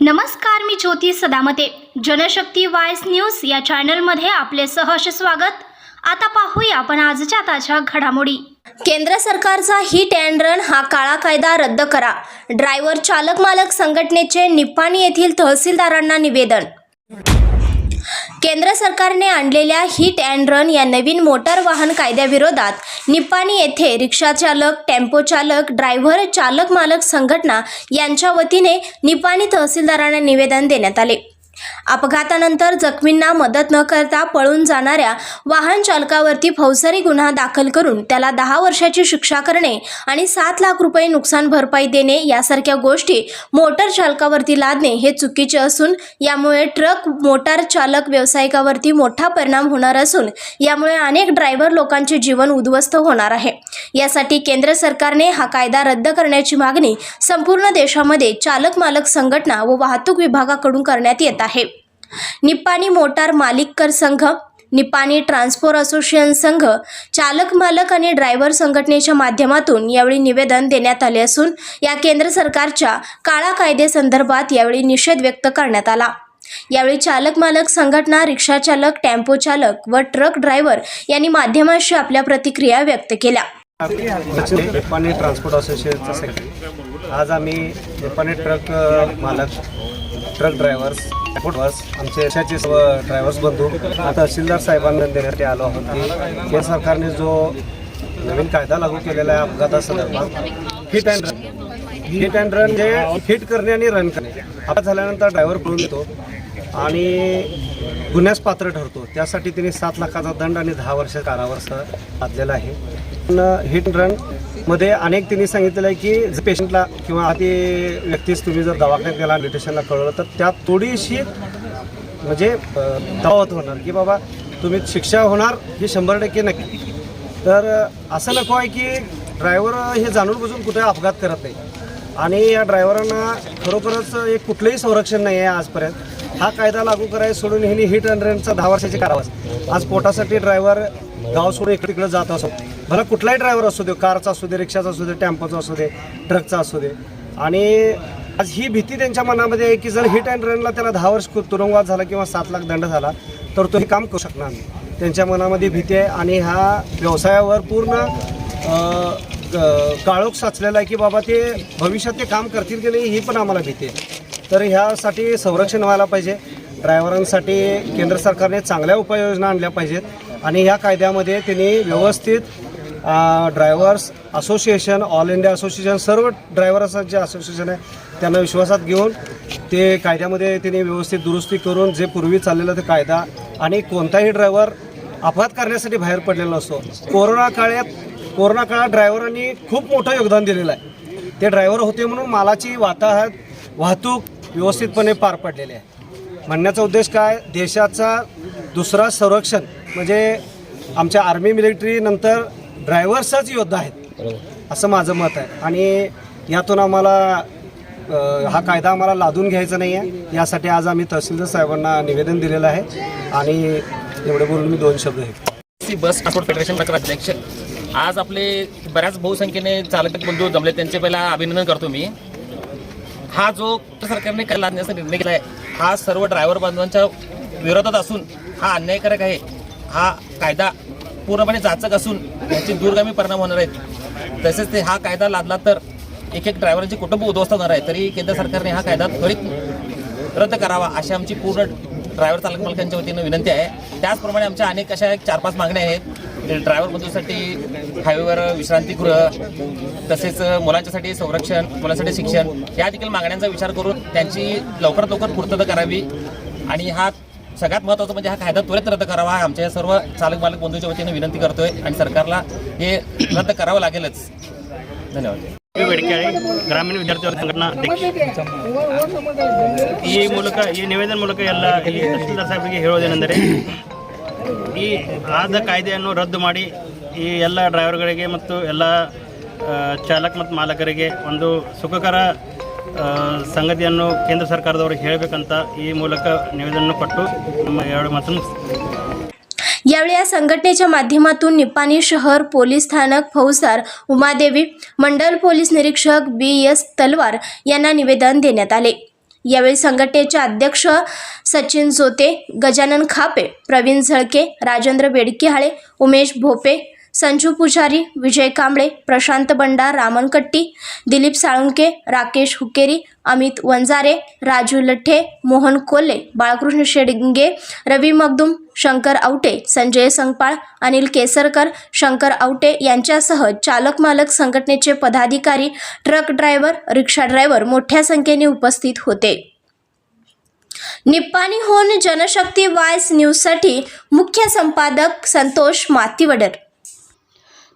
नमस्कार मी ज्योती सदामते. जनशक्ती वायस न्यूज या चॅनलमध्ये आपले सहर्ष स्वागत. आता पाहूया आपण आजच्या ताज्या घडामोडी. केंद्र सरकारचा हिट अँड रन हा काळा कायदा रद्द करा. ड्रायव्हर चालक मालक संघटनेचे निप्पाणी येथील तहसीलदारांना निवेदन. केंद्र सरकारने आणलेल्या हिट अँड रन या नवीन मोटार वाहन कायद्याविरोधात निप्पाणी येथे रिक्षाचालक टेम्पो चालक ड्रायव्हर चालक मालक संघटना यांच्या वतीने निप्पाणी तहसीलदारांना निवेदन देण्यात आले. अपघातानंतर जखमींना मदत न करता पळून जाणाऱ्या वाहन चालकावरती फौजदारी गुन्हा दाखल करून त्याला दहा वर्षाची शिक्षा करणे आणि सात लाख रुपये नुकसान भरपाई देणे यासारख्या गोष्टी मोटर चालकावरती लादणे हे चुकीचे असून यामुळे ट्रक मोटार चालक व्यावसायिकावरती मोठा परिणाम होणार असून यामुळे अनेक ड्रायव्हर लोकांचे जीवन उद्ध्वस्त होणार आहे. यासाठी केंद्र सरकारने हा कायदा रद्द करण्याची मागणी संपूर्ण देशामध्ये चालक मालक संघटना व वाहतूक विभागाकडून करण्यात येत आहे. निप्पाणी मोटार मालिककर संघ निपाणी ट्रान्सपोर्ट असोसिएशन संघ चालक मालक आणि ड्रायव्हर संघटनेच्या माध्यमातून यावेळी निवेदन देण्यात आले असून या केंद्र सरकारच्या काळा कायदेसंदर्भात यावेळी निषेध व्यक्त करण्यात आला. यावेळी चालक मालक संघटना रिक्षा चालक टेम्पो चालक व ट्रक ड्रायव्हर यांनी माध्यमांशी आपल्या प्रतिक्रिया व्यक्त केल्या. निप्पाणी ट्रान्सपोर्ट असोसिएशनचा सेक्रेटरी आज आम्ही निप्पाणी ट्रक मालक ट्रक ड्रायव्हर्स ड्रायव्हर्स आमचे देशाचे सर्व ड्रायव्हर्स बंधू तहसीलदार साहेबांना देण्यासाठी आलो आहोत की केंद्र सरकारने जो नवीन कायदा लागू केलेला आहे अपघातासंदर्भात hit and run hit and run जे हिट करणे आणि रन करणे. अपघात झाल्यानंतर ड्रायव्हर पळून येतो. आणि गुन्ह्यास पात्र ठरतो. त्यासाठी तिने सात लाखाचा दंड आणि दहा वर्ष कारावास घातलेला आहे. पण हिट रनमध्ये अनेक तिने सांगितलेलं आहे की जर पेशंटला किंवा ती व्यक्तीस तुम्ही जर दवाखान्यात गेला स्टेशनला कळवलं तर त्यात थोडीशी म्हणजे दावत होणार की बाबा तुम्ही शिक्षा होणार ही शंभर टक्के नक्की. तर असं नको आहे की ड्रायव्हर हे जाणून बुजून कुठे अपघात करत नाही. आणि या ड्रायव्हरांना खरोखरच एक कुठलंही संरक्षण नाही आहे आजपर्यंत. हा कायदा लागू करायला सोडून ह्यांनी हिट अँड रनचा दहा वर्षाची कारावास. आज पोटासाठी ड्रायव्हर गाव सोडून इकडे तिकडे जात असो. भला कुठलाही ड्रायव्हर असू दे कारचा असू दे रिक्षाचा असू दे टेम्पोचा असू दे ट्रकचा असू दे. आणि आज ही भीती त्यांच्या मनामध्ये आहे की जर हिट अँड रनला त्याला दहा वर्ष तुरुंगवास झाला किंवा सात लाख दंड झाला तर तो हे काम करू शकणार नाही. त्यांच्या मनामध्ये भीती आहे आणि हा व्यवसायावर पूर्ण काळोख साचलेला आहे की बाबा ते भविष्यात ते काम करतील की नाही ही पण आम्हाला भीती आहे. तर ह्यासाठी संरक्षण व्हायला पाहिजे. ड्रायव्हरांसाठी केंद्र सरकारने चांगल्या उपाययोजना आणल्या पाहिजेत. आणि ह्या कायद्यामध्ये त्यांनी व्यवस्थित drivers association all India association सर्व ड्रायव्हर्स जे असोसिएशन आहे त्यांना विश्वासात घेऊन ते कायद्यामध्ये त्यांनी व्यवस्थित दुरुस्ती करून जे पूर्वी चाललेलं ते कायदा आणि कोणताही ड्रायव्हर अपघात करण्यासाठी बाहेर पडलेला असतो कोरोना काळात कोरोना काळात ड्रायव्हरांनी खूप मोठं योगदान दिलेलं आहे. ते ड्रायव्हर होते म्हणून मालाची वाताहत वाहतूक व्यवस्थितपणे पार पडलेली आहे. म्हणण्याचा उद्देश काय? देशाचा दुसरा संरक्षण म्हणजे आमच्या आर्मी मिलिटरी नंतर ड्रायव्हर्सच योद्धा आहेत असं माझं मत आहे. आणि यातून आम्हाला अ, हा कायदा आम्हाला लादून घ्यायचा नाही आहे यासाठी आज आम्ही तहसीलदार साहेबांना निवेदन दिलेलं आहे. आणि एवढे बोलून मी दोन शब्द आहेत सी बस ट्रान्सपोर्ट फेडरेशन प्रकार अध्यक्ष आज आपले बऱ्याच बहुसंख्येने चालक बंधू जमले त्यांचे पहिला अभिनंदन करतो मी. हा जो सरकारने काय लादण्याचा निर्णय केला आहे हा सर्व ड्रायव्हर बांधवांच्या विरोधात असून हा अन्यायकारक आहे. हा कायदा पूर्णपणे जाचक असून याचे दूरगामी परिणाम होणार आहेत. तसेच ते हा कायदा लादला तर एक एक ड्रायव्हरांचे कुटुंब उद्ध्वस्त होणार आहे. तरी केंद्र सरकारने हा कायदा त्वरित रद्द करावा अशी आमची पूर्ण ड्रायव्हर चालक मालकांच्या वतीनं विनंती आहे. त्याचप्रमाणे आमच्या अनेक अशा चार पाच मागण्या आहेत. ड्रायव्हर बंधूसाठी हायवेवर विश्रांतीगृह तसेच मुलांच्यासाठी संरक्षण मुलांसाठी शिक्षण या देखील मागण्यांचा विचार करून त्यांची लवकरात लवकर पूर्तता करावी आणि हा सगळ्यात महत्त्वाचं म्हणजे हा कायदा त्वरित रद्द करावा हा आमच्या सर्व चालक मालक बंधूंच्या वतीनं विनंती करतोय आणि सरकारला हे रद्द करावं लागेलच धन्यवाद ಪಿ ವೆಡಿಕಾಳಿ ಗ್ರಾಮೀಣ ವಿದ್ಯಾರ್ಥಿಗಳ ಸಂಘಟನಾ ಅಧ್ಯಕ್ಷ ಈ ಮೂಲಕ ಈ ನಿವೇದನೆ ಮೂಲಕ ಎಲ್ಲ ಈ ತಹಸೀಲ್ದಾರ್ ಸಾಹೇಬರಿಗೆ ಹೇಳೋದೇನೆಂದರೆ ಈ ಆದ ಕಾಯ್ದೆಯನ್ನು ರದ್ದು ಮಾಡಿ ಈ ಎಲ್ಲ ಡ್ರೈವರ್ಗಳಿಗೆ ಮತ್ತು ಎಲ್ಲ ಆ, ಚಾಲಕ ಮತ್ತು ಮಾಲಕರಿಗೆ ಒಂದು ಸುಖಕರ ಆ, ಸಂಗತಿಯನ್ನು ಕೇಂದ್ರ ಸರ್ಕಾರದವರು ಹೇಳಬೇಕಂತ ಈ ಮೂಲಕ ನಿವೇದನೆ ಕೊಟ್ಟು ನಮ್ಮ ಎರಡು ಮಾತನ್ನು यावेळी या संघटनेच्या माध्यमातून निपाणी शहर पोलीस स्थानक फौजदार उमादेवी मंडल पोलीस निरीक्षक बी एस तलवार यांना निवेदन देण्यात आले यावेळी संघटनेचे अध्यक्ष सचिन जोते गजानन खापे प्रवीण झळके राजेंद्र बेडकिहाळे उमेश भोपे संजू पुजारी विजय कांबळे प्रशांत बंडा रामन कट्टी दिलीप साळुंके राकेश हुकेरी अमित वंजारे राजू लठ्ठे मोहन कोल्हे बाळकृष्ण शेडगे रवी मगदुम शंकर आवटे संजय संगपाळ अनिल केसरकर शंकर आवटे यांच्यासह चालक मालक संघटनेचे पदाधिकारी ट्रक ड्रायव्हर रिक्षा ड्रायव्हर मोठ्या संख्येने उपस्थित होते. निप्पाणीहून जनशक्ती वायस न्यूजसाठी मुख्य संपादक संतोष मातीवडर.